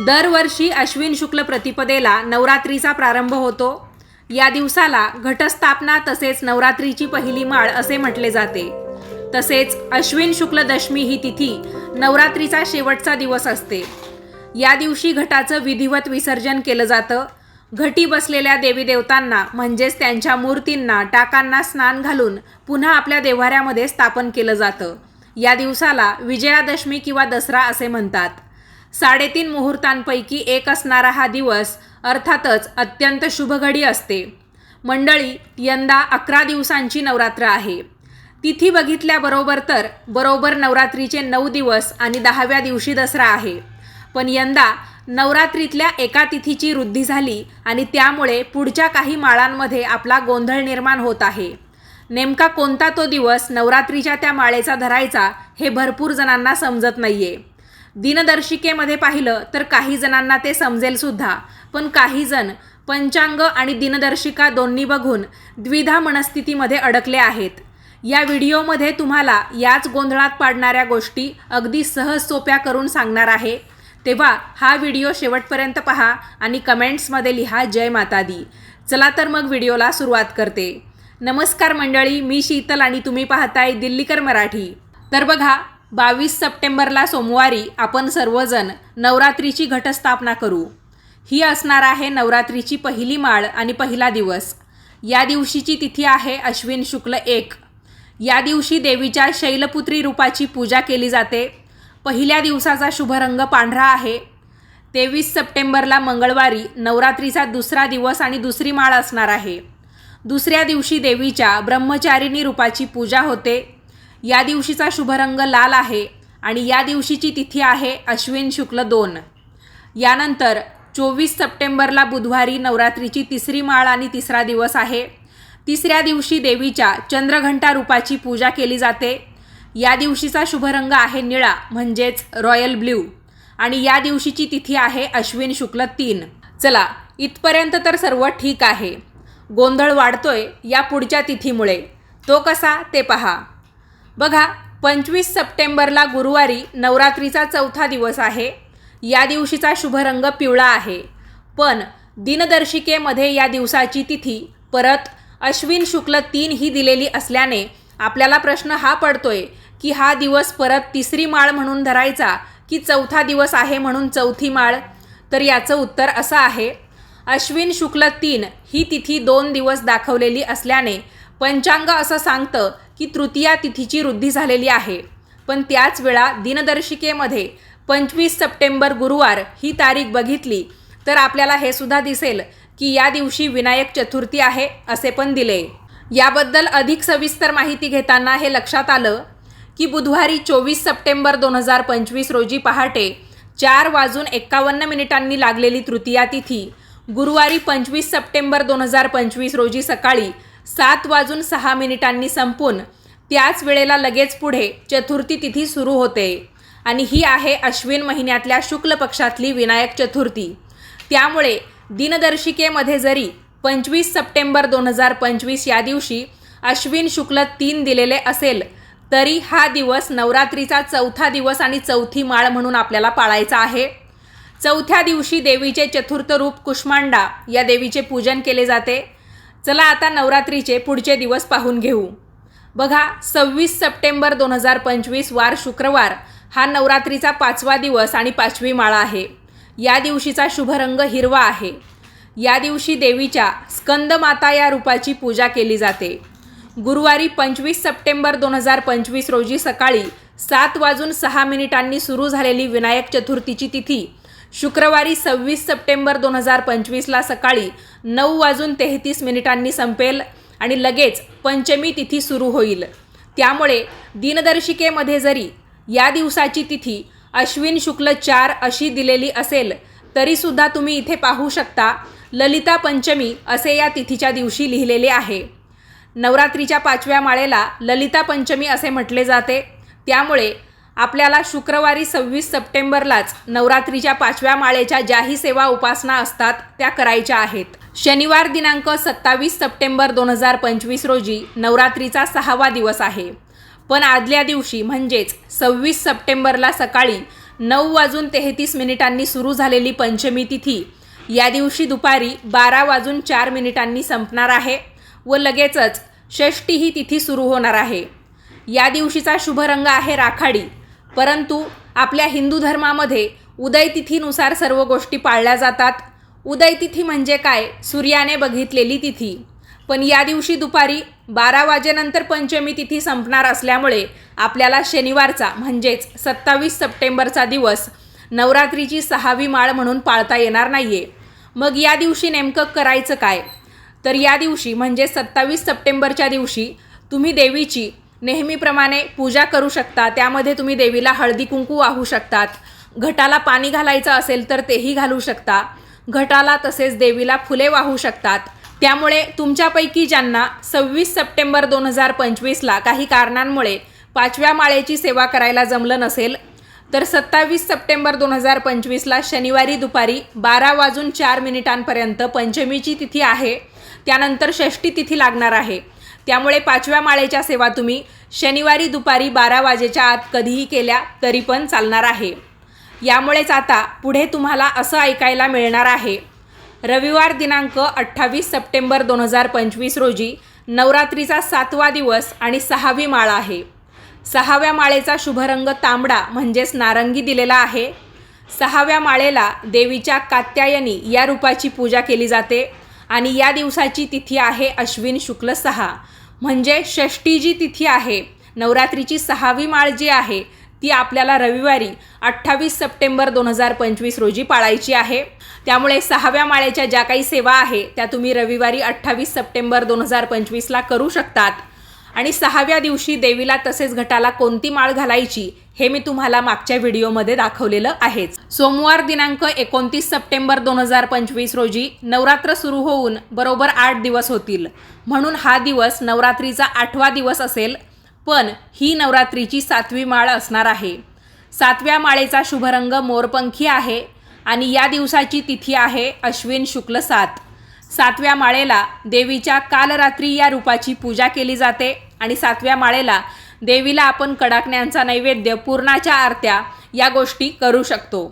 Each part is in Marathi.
दरवर्षी अश्विन शुक्ल प्रतिपदेला नवरात्रीचा प्रारंभ होतो. या दिवसाला घटस्थापना तसेच नवरात्रीची पहिली माळ असे म्हटले जाते. तसेच अश्विन शुक्ल दशमी ही तिथी नवरात्रीचा शेवटचा दिवस असते. या दिवशी घटाचं विधिवत विसर्जन केलं जातं. घटी बसलेल्या देवी देवतांना म्हणजेच त्यांच्या मूर्तींना टाकांना स्नान घालून पुन्हा आपल्या देव्हाऱ्यामध्ये स्थापन केलं जातं. या दिवसाला विजयादशमी किंवा दसरा असे म्हणतात. साडेतीन मुहूर्तांपैकी एक असणारा हा दिवस अर्थातच अत्यंत शुभघडी असते. मंडळी यंदा अकरा दिवसांची नवरात्र आहे. तिथी बघितल्याबरोबर तर बरोबर नवरात्रीचे नऊ दिवस आणि दहाव्या दिवशी दसरा आहे. पण यंदा नवरात्रीतल्या एका तिथीची वृद्धी झाली आणि त्यामुळे पुढच्या काही माळांमध्ये आपला गोंधळ निर्माण होत आहे. नेमका कोणता तो दिवस नवरात्रीच्या त्या माळेचा धरायचा हे भरपूर जणांना समजत नाही आहे दिनदर्शिकेमध्ये पाहिलं तर काही जणांना ते समजेल सुद्धा. पण काही जण पंचांग आणि दिनदर्शिका दोन्ही बघून द्विधा मनस्थितीमध्ये अडकले आहेत. या व्हिडिओमध्ये तुम्हाला याच गोंधळात पाडणाऱ्या गोष्टी अगदी सहज सोप्या करून सांगणार आहे. तेव्हा हा व्हिडिओ शेवटपर्यंत पहा आणि कमेंट्समध्ये लिहा जय माता दी चला तर मग व्हिडिओला सुरुवात करते. नमस्कार मंडळी मी शीतल आणि तुम्ही पाहताय दिल्लीकर मराठी. तर बघा बावीस सप्टेंबरला सोमवारी आपण सर्वजण नवरात्रीची घटस्थापना करू. ही असणार आहे नवरात्रीची पहिली माळ आणि पहिला दिवस. या दिवशीची तिथी आहे अश्विन शुक्ल एक. या दिवशी देवीच्या शैलपुत्री रूपाची पूजा केली जाते. पहिल्या दिवसाचा शुभ रंग पांढरा आहे. तेवीस सप्टेंबरला मंगळवारी नवरात्रीचा दुसरा दिवस आणि दुसरी माळ असणार आहे. दुसऱ्या दिवशी देवीच्या ब्रह्मचारिणी रूपाची पूजा होते. या दिवशीचा शुभ रंग लाल आहे आणि या दिवशीची तिथी आहे अश्विन शुक्ल दोन. यानंतर चोवीस सप्टेंबरला बुधवारी नवरात्रीची तिसरी माळ आणि तिसरा दिवस आहे. तिसऱ्या दिवशी देवीच्या चंद्रघंटा रूपाची पूजा केली जाते. या दिवशीचा शुभ रंग आहे निळा म्हणजेच रॉयल ब्ल्यू. आणि या दिवशीची तिथी आहे अश्विन शुक्ल तीन. चला इथपर्यंत तर सर्व ठीक आहे. गोंधळ वाढतोय या पुढच्या तिथीमुळे. तो कसा ते पहा. बघा पंचवीस सप्टेंबरला गुरुवारी नवरात्रीचा चौथा दिवस आहे. या दिवशीचा शुभ रंग पिवळा आहे. पण दिनदर्शिकेमध्ये या दिवसाची तिथी परत अश्विन शुक्ल तीन ही दिलेली असल्याने आपल्याला प्रश्न हा पडतोय की हा दिवस परत तिसरी माळ म्हणून धरायचा की चौथा दिवस आहे म्हणून चौथी माळ? तर याचं उत्तर असं आहे. अश्विन शुक्ल तीन ही तिथी दोन दिवस दाखवलेली असल्याने पंचांग असं सांगतं की तृतीया तिथीची वृद्धी झालेली आहे. पण त्याच वेळा दिनदर्शिकेमध्ये पंचवीस सप्टेंबर गुरुवार ही तारीख बघितली तर आपल्याला हे सुद्धा दिसेल की या दिवशी विनायक चतुर्थी आहे असे पण दिले. याबद्दल अधिक सविस्तर माहिती घेताना हे लक्षात आलं की बुधवारी चोवीस सप्टेंबर दोन हजार पंचवीस रोजी पहाटे चार वाजून एक्कावन्न मिनिटांनी लागलेली तृतीया तिथी गुरुवारी पंचवीस सप्टेंबर दोन हजार पंचवीस रोजी सकाळी सात वाजून सहा मिनिटांनी संपून त्याच वेळेला लगेच पुढे चतुर्थी तिथी सुरू होते. आणि ही आहे अश्विन महिन्यातल्या शुक्ल पक्षातली विनायक चतुर्थी. त्यामुळे दिनदर्शिकेमध्ये जरी पंचवीस सप्टेंबर दोन हजार पंचवीस या दिवशी अश्विन शुक्ल तीन दिलेले असेल तरी हा दिवस नवरात्रीचा चौथा दिवस आणि चौथी माळ म्हणून आपल्याला पाळायचा आहे. चौथ्या दिवशी देवीचे चतुर्थ रूप कुष्मांडा या देवीचे पूजन केले जाते. चला आता नवरात्रीचे पुढचे दिवस पाहून घेऊ. बघा सव्वीस सप्टेंबर दोन हजार पंचवीस वार शुक्रवार हा नवरात्रीचा पाचवा दिवस आणि पाचवी माळा आहे. या दिवशीचा शुभ रंग हिरवा आहे. या दिवशी देवीच्या स्कंदमाता या रूपाची पूजा केली जाते. गुरुवारी पंचवीस सप्टेंबर दोन हजार पंचवीस रोजी सकाळी सात वाजून सहा मिनिटांनी सुरू झालेली विनायक चतुर्थीची तिथी शुक्रवारी सव्वीस सप्टेंबर दोन हजार पंचवीसला सकाळी नऊ वाजून तेहतीस मिनिटांनी संपेल आणि लगेच पंचमी तिथी सुरू होईल. त्यामुळे दिनदर्शिकेमध्ये जरी या दिवसाची तिथी अश्विन शुक्ल चार अशी दिलेली असेल तरीसुद्धा तुम्ही इथे पाहू शकता ललिता पंचमी असे या तिथीच्या दिवशी लिहिलेले आहे. नवरात्रीच्या पाचव्या माळेला ललिता पंचमी असे म्हटले जाते. त्यामुळे आपल्याला शुक्रवारी सव्वीस सप्टेंबरलाच नवरात्रीच्या पाचव्या माळेच्या ज्याही सेवा उपासना असतात त्या करायच्या आहेत. शनिवार दिनांक सत्तावीस सप्टेंबर दोन हजार पंचवीस रोजी नवरात्रीचा सहावा दिवस आहे. पण आदल्या दिवशी म्हणजेच सव्वीस सप्टेंबरला सकाळी नऊ वाजून तेहतीस मिनिटांनी सुरू झालेली पंचमी तिथी या दिवशी दुपारी बारा वाजून चार मिनिटांनी संपणार आहे व लगेचच षष्टी ही तिथी सुरू होणार आहे. या दिवशीचा शुभ रंग आहे राखाडी परंतु आपल्या हिंदू धर्मामध्ये उदय तिथीनुसार सर्व गोष्टी पाळल्या जातात. उदय तिथी म्हणजे काय? सूर्याने बघितलेली तिथी. पण या दिवशी दुपारी बारा वाजेनंतर पंचमी तिथी संपणार असल्यामुळे आपल्याला शनिवारचा म्हणजेच सत्तावीस सप्टेंबरचा दिवस नवरात्रीची सहावी माळ म्हणून पाळता येणार नाही आहे मग या दिवशी नेमकं करायचं काय? तर या दिवशी म्हणजे सत्तावीस सप्टेंबरच्या दिवशी तुम्ही देवीची नेहमीप्रमाणे पूजा करू शकता. त्यामध्ये तुम्ही देवीला हळदी कुंकू वाहू शकतात. घटाला पाणी घालायचं असेल तर तेही घालू शकता. घटाला तसेच देवीला फुले वाहू शकतात. त्यामुळे तुमच्यापैकी ज्यांना सव्वीस सप्टेंबर दोन हजार पंचवीसला काही कारणांमुळे पाचव्या माळेची सेवा करायला जमलं नसेल तर सत्तावीस सप्टेंबर दोन हजार पंचवीसला शनिवारी दुपारी बारा वाजून चार मिनिटांपर्यंत पंचमीची तिथी आहे. त्यानंतर षष्टी तिथी लागणार आहे. त्यामुळे पाचव्या माळेच्या सेवा तुम्ही शनिवारी दुपारी बारा वाजेच्या आत कधीही केल्या तरी पण चालणार आहे. यामुळेच आता पुढे तुम्हाला असं ऐकायला मिळणार आहे. रविवार दिनांक अठ्ठावीस सप्टेंबर दोन हजार पंचवीस रोजी नवरात्रीचा सातवा दिवस आणि सहावी माळ आहे. सहाव्या माळेचा शुभरंग तांबडा म्हणजेच नारंगी दिलेला आहे. सहाव्या माळेला देवीच्या कात्यायनी या रूपाची पूजा केली जाते आणि या दिवसाची तिथी आहे अश्विन शुक्ल सहा. म्हणजे षष्टी जी तिथी आहे नवरात्रीची सहावी माळ जी आहे ती आपल्याला रविवारी अठ्ठावीस सप्टेंबर दोन हजार पंचवीस रोजी पाळायची आहे. त्यामुळे सहाव्या माळेच्या ज्या काही सेवा आहे त्या तुम्ही रविवारी अठ्ठावीस सप्टेंबर दोन हजार पंचवीसला करू शकतात. आणि सहाव्या दिवशी देवीला तसेच घटाला कोणती माळ घालायची हे मी तुम्हाला मागच्या व्हिडिओमध्ये दाखवलेलं आहेच. सोमवार दिनांक एकोणतीस सप्टेंबर दोन हजार पंचवीस रोजी नवरात्र सुरू होऊन बरोबर आठ दिवस होतील. म्हणून हा दिवस नवरात्रीचा आठवा दिवस असेल पण ही नवरात्रीची सातवी माळ असणार आहे. सातव्या माळेचा शुभरंग मोरपंखी आहे आणि या दिवसाची तिथी आहे अश्विन शुक्ल सात. सातव्या माळेला देवीच्या कालरात्री या रूपाची पूजा केली जाते आणि सातव्या माळेला देवीला आपण कडाकण्यांचा नैवेद्य पूर्णाच्या आरत्या या गोष्टी करू शकतो.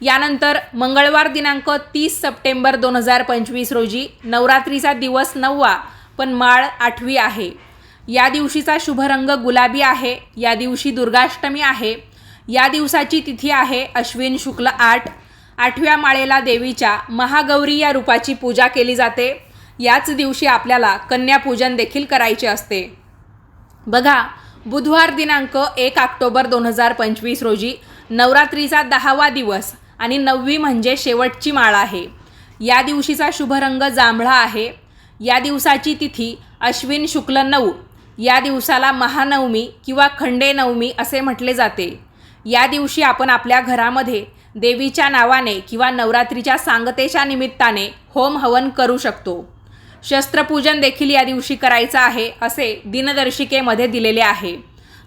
यानंतर मंगळवार दिनांक तीस सप्टेंबर दोन हजार पंचवीस रोजी नवरात्रीचा दिवस नववा पण माळ आठवी आहे. या दिवशीचा शुभरंग गुलाबी आहे या दिवशी दुर्गाष्टमी आहे या दिवसाची तिथी आहे अश्विन शुक्ल आठ. आठव्या माळेला देवीच्या महागौरी या रूपाची पूजा केली जाते. याच दिवशी आपल्याला कन्यापूजन देखील करायचे असते. बघा बुधवार दिनांक एक ऑक्टोबर दोन हजार पंचवीस रोजी नवरात्रीचा दहावा दिवस. आणि नववी म्हणजे शेवटची माळ आहे. या दिवशीचा शुभरंग जांभळा आहे. या दिवसाची तिथी अश्विन शुक्ल नऊ या दिवसाला महानवमी किंवा खंडे नवमी असे म्हटले जाते. या दिवशी आपण आपल्या घरामध्ये देवीच्या नावाने किंवा नवरात्रीच्या सांगतेच्या निमित्ताने होम हवन करू शकतो. शस्त्रपूजन देखील या दिवशी करायचं आहे असे दिनदर्शिकेमध्ये दिलेले आहे.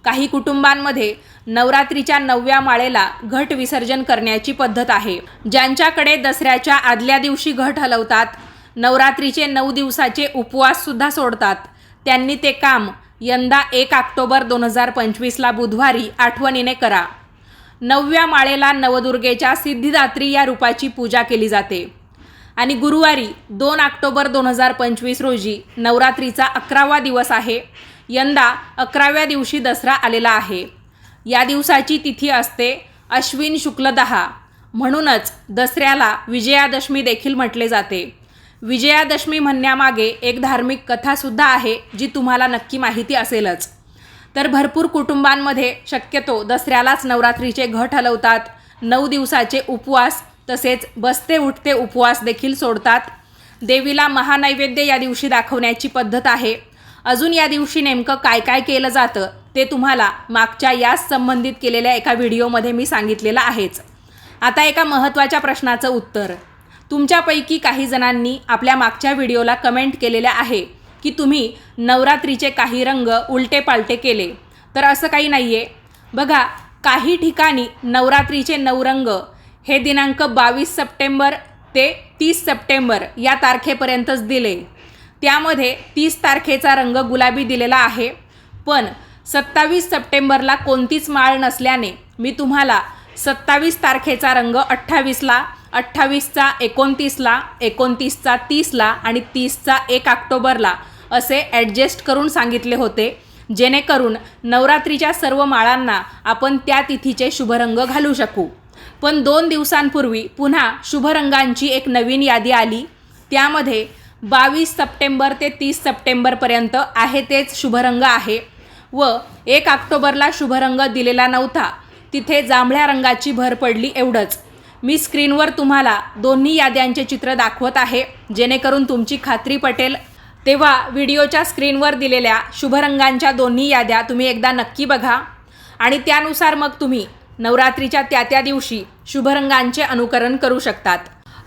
काही कुटुंबांमध्ये नवरात्रीच्या नवव्या माळेला घट विसर्जन करण्याची पद्धत आहे. ज्यांच्याकडे दसऱ्याच्या आदल्या दिवशी घट हलवतात नवरात्रीचे नऊ दिवसाचे उपवाससुद्धा सोडतात. त्यांनी ते काम यंदा एक ऑक्टोबर दोन हजार पंचवीसला बुधवारी आठवणीने करा. नवव्या माळेला नवदुर्गेच्या सिद्धिदात्री या रूपाची पूजा केली जाते. आणि गुरुवारी दोन ऑक्टोबर दोन हजार पंचवीस रोजी नवरात्रीचा अकरावा दिवस आहे. यंदा अकराव्या दिवशी दसरा आलेला आहे. या दिवसाची तिथी असते अश्विन शुक्ल दहा. म्हणूनच दसऱ्याला विजयादशमी देखील म्हटले जाते. विजयादशमी म्हणण्यामागे एक धार्मिक कथासुद्धा आहे जी तुम्हाला नक्की माहिती असेलच. तर भरपूर कुटुंबांमध्ये शक्यतो दसऱ्यालाच नवरात्रीचे घट हलवतात नऊ दिवसाचे उपवास तसेच बसते उठते उपवास देखील सोडतात. देवीला महानैवेद्य या दिवशी दाखवण्याची पद्धत आहे. अजून या दिवशी नेमकं काय काय केलं जातं ते तुम्हाला मागच्या याच संबंधित केलेल्या एका व्हिडिओमध्ये मी सांगितलेलं आहेच. आता एका महत्त्वाच्या प्रश्नाचं उत्तर. तुमच्यापैकी काही जणांनी आपल्या मागच्या व्हिडिओला कमेंट केलेल्या आहे की तुम्ही नवरात्रीचे काही रंग उलटे पालटे केले. तर असं काही नाही आहे बघा काही ठिकाणी नवरात्रीचे नऊ रंग हे दिनांक बावीस सप्टेंबर ते तीस सप्टेंबर या तारखेपर्यंतच दिले. त्यामध्ये तीस तारखेचा रंग गुलाबी दिलेला आहे. पण सत्तावीस सप्टेंबरला कोणतीच माळ नसल्याने मी तुम्हाला सत्तावीस तारखेचा रंग अठ्ठावीसला अठ्ठावीसचा एकोणतीसला एकोणतीसचा तीसला आणि तीसचा एक ऑक्टोबरला असे ॲडजस्ट करून सांगितले होते. जेणेकरून नवरात्रीच्या सर्व माळांना आपण त्या तिथीचे शुभरंग घालू शकू. पण दोन दिवसांपूर्वी पुन्हा शुभरंगांची एक नवीन यादी आली. त्यामध्ये बावीस सप्टेंबर ते तीस सप्टेंबरपर्यंत आहे तेच शुभरंग आहे. व एक ऑक्टोबरला शुभरंग दिलेला नव्हता. तिथे जांभळ्या रंगाची भर पडली एवढंच. मी स्क्रीनवर तुम्हाला दोन्ही याद्यांचे चित्र दाखवत आहे. जेणेकरून तुमची खात्री पटेल. तेव्हा व्हिडिओच्या स्क्रीनवर दिलेल्या शुभरंगांच्या दोन्ही याद्या तुम्ही एकदा नक्की बघा. आणि त्यानुसार मग तुम्ही नवरात्रीच्या त्या त्या दिवशी शुभरंगांचे अनुकरण करू शकतात.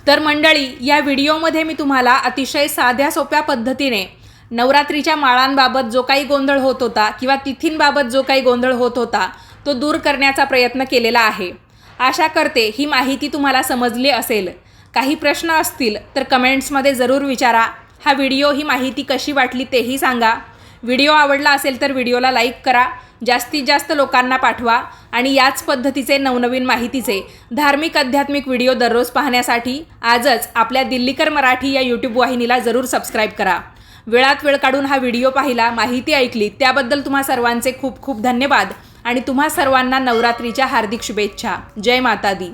तर मंडळी या व्हिडिओमध्ये मी तुम्हाला अतिशय साध्या सोप्या पद्धतीने नवरात्रीच्या माळांबाबत जो काही गोंधळ होत होता किंवा तिथींबाबत जो काही गोंधळ होत होता तो दूर करण्याचा प्रयत्न केलेला आहे. आशा करते ही माहिती तुम्हाला समजली असेल. काही प्रश्न असतील तर कमेंट्समध्ये जरूर विचारा. हा व्हिडिओ ही माहिती कशी वाटली तेही सांगा. व्हिडिओ आवडला असेल तर व्हिडिओला लाईक करा. जास्तीत जास्त लोकांना पाठवा आणि याच पद्धतीचे नवनवीन माहितीचे धार्मिक आध्यात्मिक व्हिडिओ दररोज पाहण्यासाठी आजच आपल्या दिल्लीकर मराठी या यूट्यूब वाहिनीला जरूर सबस्क्राईब करा. वेळात वेळ काढून हा व्हिडिओ पाहिला माहिती ऐकली त्याबद्दल तुम्हा सर्वांचे खूप खूप धन्यवाद आणि तुम्हा सर्वांना नवरात्रीच्या हार्दिक शुभेच्छा. जय माता दी